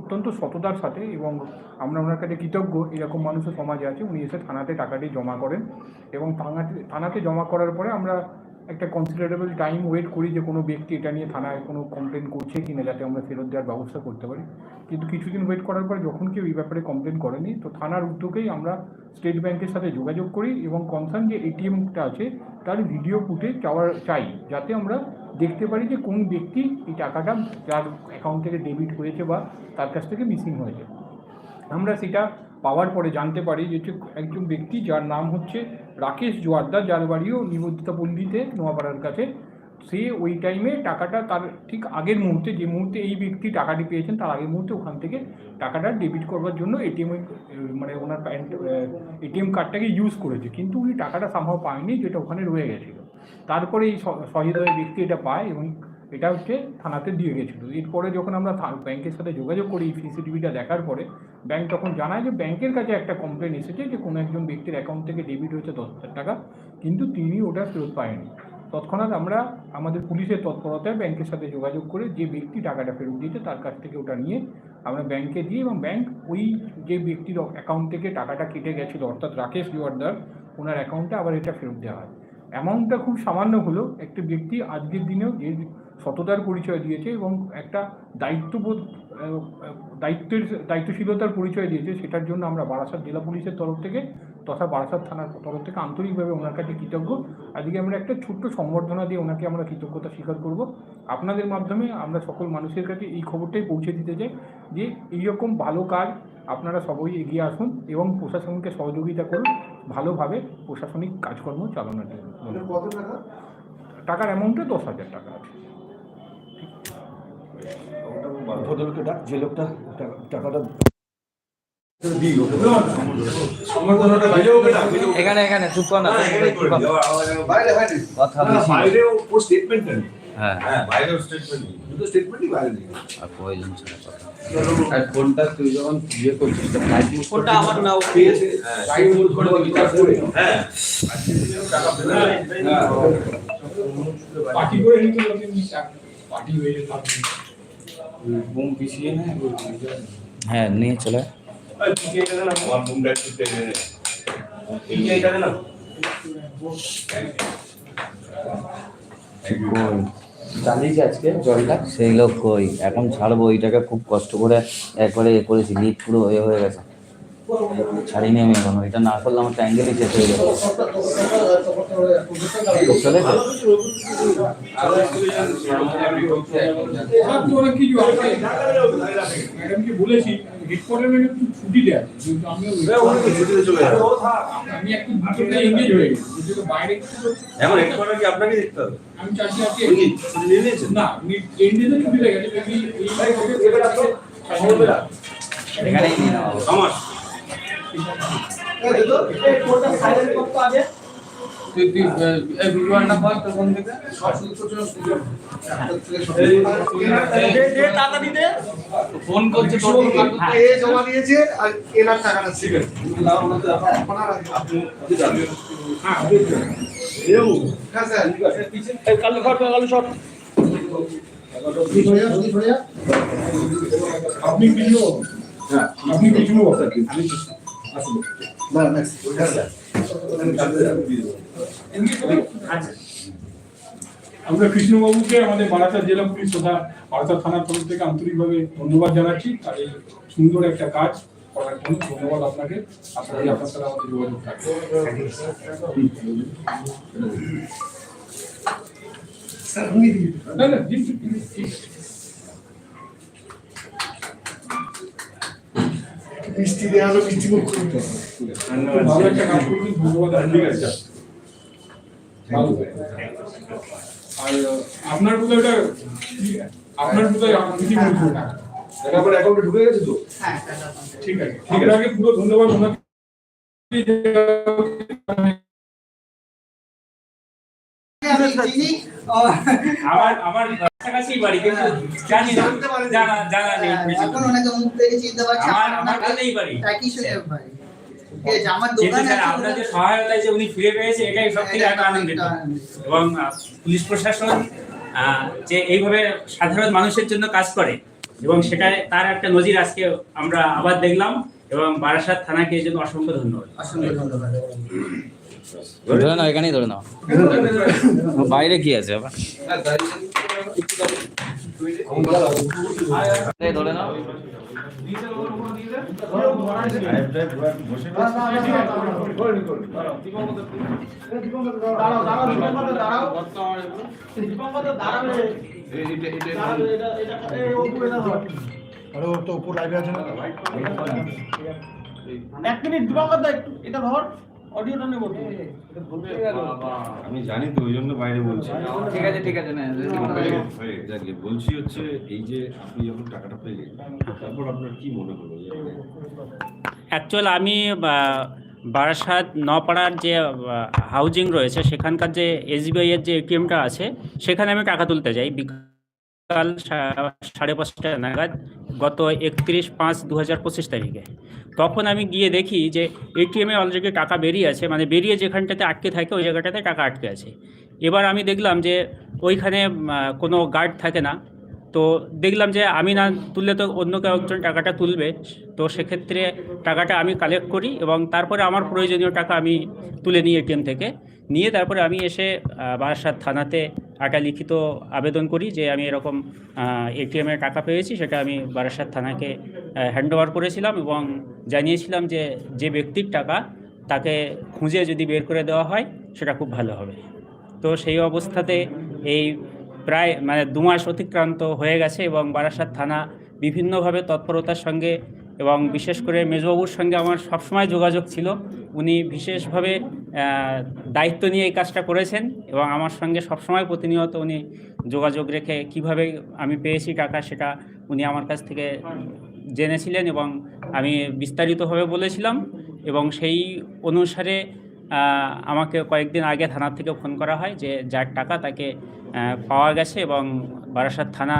অত্যন্ত সততার সাথে এবং আমরা ওনার কাছে কৃতজ্ঞ, এরকম মানুষের সমাজে আছে, উনি এসে থানাতে টাকাটি জমা করেন এবং থানাতে থানাতে জমা করার পরে আমরা একটা কনসিডারেবল টাইম ওয়েট করি যে কোনো ব্যক্তি এটা নিয়ে থানায় কোনো কমপ্লেন করছে কি না যাতে আমরা ফেরত দেওয়ার ব্যবস্থা করতে পারি। কিন্তু কিছুদিন ওয়েট করার পরে যখন কেউ এই ব্যাপারে কমপ্লেন করেনি, তো থানার উদ্যোগেই আমরা স্টেট ব্যাংকের সাথে যোগাযোগ করি এবং কনসার্ন যে এটিএমটা আছে, তার ভিডিও ফুটেজ চাওয়ার চাই, যাতে আমরা দেখতে পারি যে কোন ব্যক্তি এই টাকাটা যার অ্যাকাউন্ট থেকে ডেবিট হয়েছে বা তার কাছ থেকে মিসিং হয়েছে। আমরা সেটা পাওয়ার পরে জানতে পারি যে হচ্ছে একজন ব্যক্তি যার নাম হচ্ছে রাকেশ জোয়ারদার, যার বাড়িও নিবেদিতা পল্লীতে নোয়াপাড়ার কাছে। সে ওই টাইমে টাকাটা তার ঠিক আগের মুহূর্তে, যে মুহূর্তে এই ব্যক্তি টাকাটি পেয়েছেন, তার আগের মুহূর্তে ওখান থেকে টাকাটা ডেবিট করবার জন্য এটিএম মানে ওনার এটিএম কার্ডটাকে ইউজ করেছে। কিন্তু উনি টাকাটা সম্ভব পায়নি, যেটা ওখানে রয়ে গেছিল। তারপরে এই সহৃদয় ব্যক্তি এটা পায় এবং এটা হচ্ছে থানাতে দিয়ে গেছিল। এরপরে যখন আমরা ব্যাংকের সাথে যোগাযোগ করি এই সিসিটিভিটা দেখার পরে, ব্যাংক তখন জানায় যে ব্যাংকের কাছে একটা কমপ্লেন এসেছে যে কোনো একজন ব্যক্তির অ্যাকাউন্ট থেকে ডেবিট হয়েছে দশ হাজার টাকা, কিন্তু তিনি ওটা ফেরত পায়নি। তৎক্ষণাৎ আমরা আমাদের পুলিশের তৎপরতায় ব্যাংকের সাথে যোগাযোগ করে যে ব্যক্তি টাকাটা ফেরত দিয়েছে তার কাছ থেকে ওটা নিয়ে আমরা ব্যাংকে দিই এবং ব্যাংক ওই যে ব্যক্তির অ্যাকাউন্ট থেকে টাকাটা কেটে গেছিল অর্থাৎ রাকেশ জোয়ারদার, ওনার অ্যাকাউন্টে আবার এটা ফেরত দেওয়া হয়। অ্যামাউন্টটা খুব সামান্য হলেও একটি ব্যক্তি আজকের দিনেও যে সততার পরিচয় দিয়েছে এবং একটা দায়িত্ববোধ দায়িত্বের, দায়িত্বশীলতার পরিচয় দিয়েছে, সেটার জন্য আমরা বারাসাত জেলা পুলিশের তরফ থেকে তথা বারাসাত থানার তরফ থেকে আন্তরিকভাবে ওনার কাছে কৃতজ্ঞ। আজকে আমরা একটা ছোট্ট সম্বর্ধনা দিয়ে ওনাকে আমরা কৃতজ্ঞতা স্বীকার করব। আপনাদের মাধ্যমে আমরা সকল মানুষের কাছে এই খবরটাই পৌঁছে দিতে চাই যে এইরকম ভালো কাজ আপনারা সবাই এগিয়ে আসুন এবং প্রশাসনকে সহযোগিতা করুন ভালোভাবে প্রশাসনিক কাজকর্ম চালানোর জন্য টাকার অ্যামাউন্টে দশ হাজার টাকা আছে। ভদ্রলোককে ডাক যে লোকটা টাকাটা সম্বর্ধনাটা বাইরে হোক এটা এখানে এখানে চুপ কর। না কথা না, বেশি বাইরে ও- ও স্টেটমেন্ট নেই হ্যাঁ হ্যাঁ বাইরেও স্টেটমেন্ট নেই দুটো স্টেটমেন্টই বাইরে নেই আর প্রয়োজন ছিল কথা আর ফোনটা তুই যখন ইয়ে করছিস তো ফ্লাইট মোড ফোনটা আমার নাও পেয়েছে হ্যাঁ ফ্লাইট মোড করে দিবি তারপরে হ্যাঁ আজকে দিনেও টাকা পেলে হ্যাঁ পার্টি করে নিতে পার্টি হয়ে যেত বুম পিছিয়ে না হ্যাঁ নিয়ে চলে এই পিকে এটা দে না আমার মুন্ডা একটু টেনে নে। পিকে এটা দে না চালিয়েছি আজকে জলটা? সেই লোক কই? এখন ছাড়বো ওইটাকে খুব কষ্ট করে একবারে এ করেছি লিপ পুরো হয়ে হয়ে গেছে। ছাড়িনি আমি এখনও এটা না করলে আমার ট্যাঙ্গেলই শেষ হয়ে যাবে। চলে বলেছি? হেডকোয়ার্টার একটু ছুটি দেয় কিন্তু আমি আমি একটু ভিতরে এঙ্গেজ হয়ে গেছি বাইরে এখন হেডকোয়ার্টার কি আপনাকে দেখতে হবে? আমি চাচ্ছি আজকে ছুটি নিয়ে নিয়েছেন? না এন্ডেজে ছুটি লেগে গেছে এই এই এখানেই নিয়ে নেওয়া আমার ফোন করছে এ জমা দিয়েছে আর এনার হ্যাঁ হ্যাঁ স্যার। আপনি কৃষ্ণ হ্যাঁ। আপনি আমি আসলে। না নেক্সট আমরা কৃষ্ণবাবুকে আমাদের বারাসাত জেলা পুলিশ তথা বারাসাত থানার তরফ থেকে আন্তরিকভাবে ধন্যবাদ জানাচ্ছি তার এই সুন্দর একটা কাজ করার জন্য। ধন্যবাদ আপনাকে। আপনাকে আপনার সাথে আমাদের যোগাযোগ থাকবে। না না মিষ্টি দেওয়া হলো মিষ্টি মুখ করতে ভালো একটা কাজ ধন্যবাদ। ঠিক আছে আর আপনার ওটা আপনার টাকা আপনার অ্যাকাউন্টে ঢুকে গেছে তো? ঠিক আছে। আপনাকে পুরো ধন্যবাদ ওনাকে আমার আমার কাছাকাছি বাড়ি কিন্তু জানি না। জানা জানা নেই। এখন অনেকে মুখ থেকে চিনতে পারছে। আমার আমার আমার কাছেই বাড়ি। একই সঙ্গে বাড়ি। ঠিক আছে আমার কিন্তু দোকান স্যার আছে আপনাদের সহায়তায় যে উনি ফিরে পেয়েছে এটাই সব থেকে আনন্দিত আনন্দিত। এবং পুলিশ প্রশাসন আহ, যে এইভাবে সাধারণ মানুষের জন্য কাজ করে এবং সেটাই তার একটা নজির আজকে আমরা আবার দেখলাম এবং বারাসাত থানাকে এই জন্য অসংখ্য ধন্যবাদ। অসংখ্য ধন্যবাদ। ধরে নাও এখানেই ধরে নাও। বাইরে কি আছে আবার ধরে নাও। আরে ও তো উপর লাইভে আছে না। এক মিনিট দিবাকর দা একটু এটা ধর। অডিওটা নেব তো। আমি জানি তো ওই জন্য বাইরে বলছি। ঠিক আছে ঠিক আছে না বলছি হচ্ছে এই যে আপনি যখন টাকাটা পেলেন তারপর আপনার কি মনে হলো অ্যাকচুয়াল আমি বারাসাত নপাড়ার যে হাউজিং রয়েছে সেখানকার যে এসবিআই এর যে এটিএমটা আছে সেখানে আমি টাকা তুলতে যাই বিকাল সা- সাড়ে পাঁচটা নাগাদ গত একত্রিশ পাঁচ দু হাজার পঁচিশ তারিখে। তখন আমি গিয়ে দেখি যে এটিএমে অলরেডি টাকা বেরিয়ে আছে মানে বেরিয়ে যেখানটাতে আটকে থাকে ওই জায়গাটাতে টাকা আটকে আছে। এবার আমি দেখলাম যে ওইখানে কোনো গার্ড থাকে না। তো দেখলাম যে আমি না তুললে তো অন্য কেউ একজন টাকাটা তুলবে। তো সেক্ষেত্রে টাকাটা আমি কালেক্ট করি এবং তারপরে আমার প্রয়োজনীয় টাকা আমি তুলে নিই এটিএম থেকে। নিয়ে তারপরে আমি এসে বারাসাত থানাতে একটা লিখিত আবেদন করি যে আমি এরকম এটিএমের টাকা পেয়েছি, সেটা আমি বারাসাত থানাকে হ্যান্ড ওভার করেছিলাম এবং জানিয়েছিলাম যে যে ব্যক্তির টাকা তাকে খুঁজে যদি বের করে দেওয়া হয়, সেটা খুব ভালো হবে। তো সেই অবস্থাতে এই প্রায় মানে দু মাস অতিক্রান্ত হয়ে গেছে এবং বারাসাত থানা বিভিন্নভাবে তৎপরতার সঙ্গে এবং বিশেষ করে মেজবাবুর সঙ্গে আমার সবসময় যোগাযোগ ছিল। উনি বিশেষভাবে দায়িত্ব নিয়ে এই কাজটা করেছেন এবং আমার সঙ্গে সবসময় প্রতিনিয়ত উনি যোগাযোগ রেখে কীভাবে আমি পেয়েছি টাকা সেটা উনি আমার কাছ থেকে জেনেছিলেন এবং আমি বিস্তারিতভাবে বলেছিলাম এবং সেই অনুসারে আমাকে কয়েকদিন আগে থানা থেকে ফোন করা হয় যে যার টাকা তাকে পাওয়া গেছে এবং বারাসাত থানা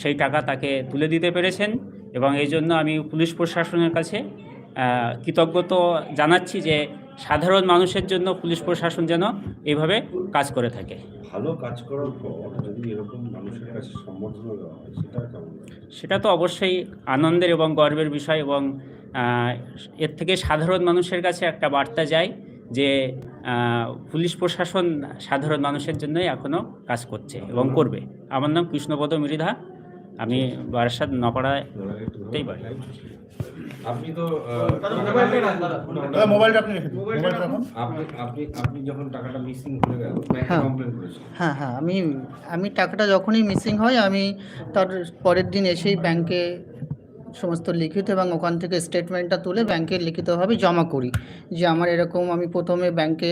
সেই টাকা তাকে তুলে দিতে পেরেছেন। এবং এই জন্য আমি পুলিশ প্রশাসনের কাছে কৃতজ্ঞতা জানাচ্ছি যে সাধারণ মানুষের জন্য পুলিশ প্রশাসন যেন এইভাবে কাজ করে থাকে। ভালো কাজ করার পর যদি এরকম মানুষের কাছে সম্বর্ধনা দেওয়া হয় সেটা সেটা তো অবশ্যই আনন্দের এবং গর্বের বিষয় এবং এর থেকে সাধারণ মানুষের কাছে একটা বার্তা যায় যে পুলিশ প্রশাসন সাধারণ মানুষের জন্যই এখনও কাজ করছে এবং করবে। আমার নাম কৃষ্ণপদ মৃধা। আমি বারাসাত একটু বাড়ি। আপনি তো মোবাইলটা আপনি রেখে দিন মোবাইলটা রাখুন আপনি আপনি আপনি যখন টাকাটা মিসিং হয়ে গেল হ্যাঁ। কমপ্লেন করেছেন হ্যাঁ হ্যাঁ আমি আমি টাকাটা যখনই মিসিং হয় আমি তার পরের দিন এসেই ব্যাংকে সমস্ত লিখিত এবং ওখান থেকে স্টেটমেন্টটা তুলে ব্যাংকে লিখিতভাবে জমা করি যে আমার এরকম আমি প্রথমে ব্যাংকে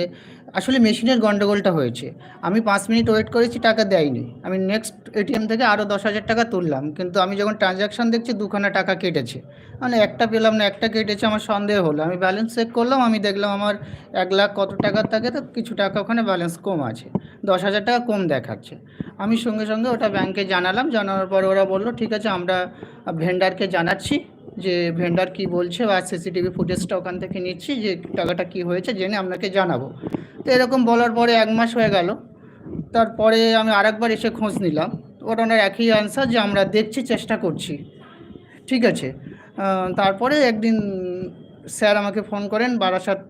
আসলে মেশিনের গন্ডগোলটা হয়েছে। আমি পাঁচ মিনিট ওয়েট করেছি, টাকা দেয়নি। আমি নেক্সট এটিএম থেকে আরও দশ হাজার টাকা তুললাম। কিন্তু আমি যখন ট্রানজ্যাকশান দেখছি, দুখানা টাকা কেটেছে। মানে একটা পেলাম না, একটা কেটেছে, আমার সন্দেহ হলো। আমি ব্যালেন্স চেক করলাম, আমি দেখলাম আমার এক লাখ কত টাকার থাকে, তো কিছু টাকা ওখানে ব্যালেন্স কম আছে। দশ হাজার টাকা কম দেখাচ্ছে। আমি সঙ্গে সঙ্গে ওটা ব্যাংকে জানালাম। জানানোর পর ওরা বলল, ঠিক আছে, আমরা ভেন্ডারকে জানাচ্ছি যে ভেন্ডার কি বলছে বা সিসিটিভি ফুটেজটা ওখান থেকে নিচ্ছি, যে টাকাটা কি হয়েছে, জেনে আপনাকে জানাব। তো এরকম বলার পরে এক মাস হয়ে গেল। তারপরে আমি আরেকবার এসে খোঁজ নিলাম। ওটা ওনার একই অ্যান্সার যে আমরা দেখছি, চেষ্টা করছি। ঠিক আছে। তারপরে একদিন স্যার আমাকে ফোন করেন বারাসাত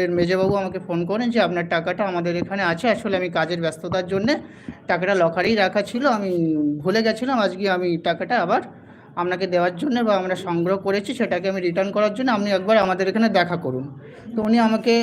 এর মেজবাবু আমাকে ফোন করেন যে আপনার টাকাটা আমাদের এখানে আছে, আসলে আমি কাজের ব্যস্ততার জন্যে টাকাটা লকারেই রাখা ছিল। আমি ভুলে গেছিলাম, আজকে আমি টাকাটা আবার আপনাকে দেওয়ার জন্য বা আমরা সংগ্রহ করেছি, সেটাকে আমি রিটার্ন করার জন্য আপনি একবার আমাদের এখানে দেখা করুন। তো উনি আমাকে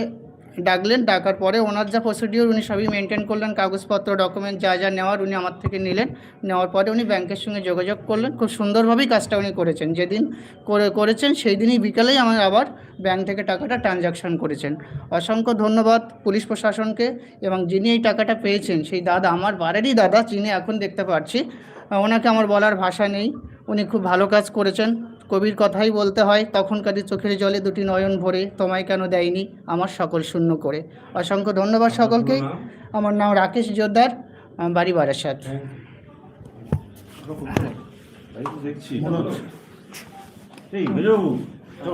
ডাকলেন, ডাকার পরে ওনার যা প্রসিডিওর উনি সবই মেনটেন করলেন, কাগজপত্র ডকুমেন্ট যা যা নেওয়ার উনি আমার থেকে নিলেন। নেওয়ার পরে উনি ব্যাংকের সঙ্গে যোগাযোগ করলেন। খুব সুন্দরভাবেই কাজটা উনি করেছেন। যেদিন করে, করেছেন সেই দিনই বিকালেই আমার আবার ব্যাংক থেকে টাকাটা ট্রানজাকশন করেছেন। অসংখ্য ধন্যবাদ পুলিশ প্রশাসনকে এবং যিনি এই টাকাটা পেয়েছেন, সেই দাদা আমার, বাড়িরই দাদা, যিনি এখন দেখতে পাচ্ছি ওনাকে আমার বলার ভাষা নেই। উনি খুব ভালো কাজ করেছেন। কবির কথাই বলতে হয় তখনকারই চোখের জলে দুটি নয়ন ভরে তোমায় কেন দেয়নি আমার সকল শূন্য করে। অসংখ্য ধন্যবাদ সকলকে। আমার নাম রাকেশ জোদ্দার বাড়ি বারাসাত। দেখছি